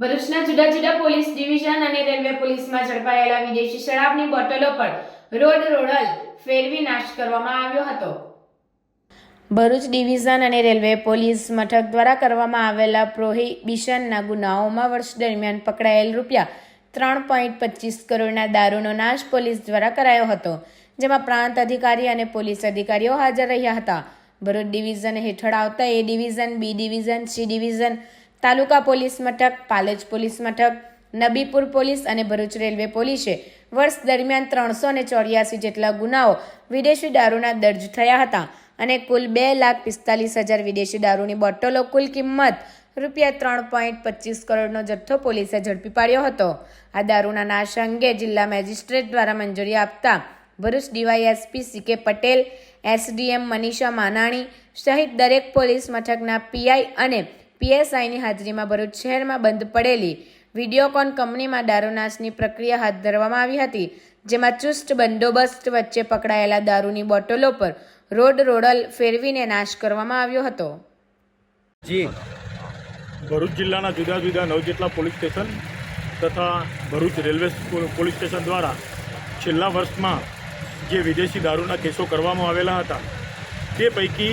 ભરૂચના જુદા જુદા પોલીસ ડિવિઝન અને રેલવે પોલીસમાં ઝડપાયેલા વિદેશી શરાબની બોટલો પર રોડ રોડલ ફેરવી નાશ કરવામાં આવ્યો હતો. ભરૂચ ડિવિઝન અને રેલવે પોલીસ મથક દ્વારા કરવામાં આવેલા પ્રોહિબિશનના ગુનાઓમાં વર્ષ દરમિયાન પકડાયેલ રૂપિયા ત્રણ પોઈન્ટ પચીસ કરોડના દારૂનો નાશ પોલીસ દ્વારા કરાયો હતો, જેમાં પ્રાંત અધિકારી અને પોલીસ અધિકારીઓ હાજર રહ્યા હતા. ભરૂચ ડિવિઝન હેઠળ આવતા A division, B division, C division taluka police મથક, પાલેજ પોલીસ મથક, નબીપુર પોલીસ અને ભરૂચ રેલવે પોલીસે વર્ષ દરમિયાન ત્રણસો ને ચોર્યાસી જેટલા ગુનાઓ વિદેશી દારૂના દર્જ થયા હતા અને કુલ બે લાખ પિસ્તાલીસ હજાર વિદેશી દારૂની બોટલો કુલ કિંમત રૂપિયા ત્રણ પોઈન્ટ પચીસ કરોડનો જથ્થો પોલીસે ઝડપી પાડ્યો હતો. આ દારૂના નાશ અંગે જિલ્લા મેજિસ્ટ્રેટ દ્વારા મંજૂરી આપતા ભરૂચ ડીવાયએસપી સી કે પટેલ, એસડીએમ મનીષા માનાણી સહિત દરેક પોલીસ મથકના પીઆઈ અને પીએસઆઈની હાજરીમાં ભરૂચ શહેરમાં બંધ પડેલી વિડીયોકોન કંપનીમાં દારૂનાશની પ્રક્રિયા હાથ ધરવામાં આવી હતી જેમાં ચુસ્ત બંદોબસ્ત વચ્ચે પકડાયેલા દારૂની બોટલો પર રોડ રોડલ ફેરવીને નાશ કરવામાં આવ્યો હતો. જી. ભરૂચ જિલ્લાના જુદા જુદા નવ જેટલા પોલીસ સ્ટેશન તથા ભરૂચ રેલવે પોલીસ સ્ટેશન દ્વારા છેલ્લા વર્ષમાં જે વિદેશી દારૂના કેસો કરવામાં આવેલા હતા તે પૈકી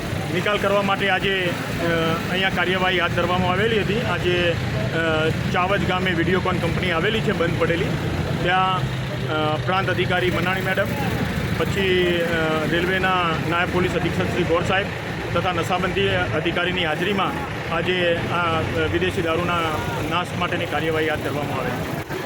નિકાલ કરવા માટે આજે અહીંયા કાર્યવાહી હાથ ધરવામાં આવેલી હતી. આજે ચાવજ ગામે વિડીયોકોન કંપની આવેલી છે, બંધ પડેલી. ત્યાં પ્રાંત અધિકારી મનાણી મેડમ, પછી રેલવેના નાયબ પોલીસ અધિક્ષક શ્રી ગોર સાહેબ તથા નશાબંધી અધિકારીની હાજરીમાં આજે આ વિદેશી દારૂના નાશ માટેની કાર્યવાહી હાથ ધરવામાં આવે છે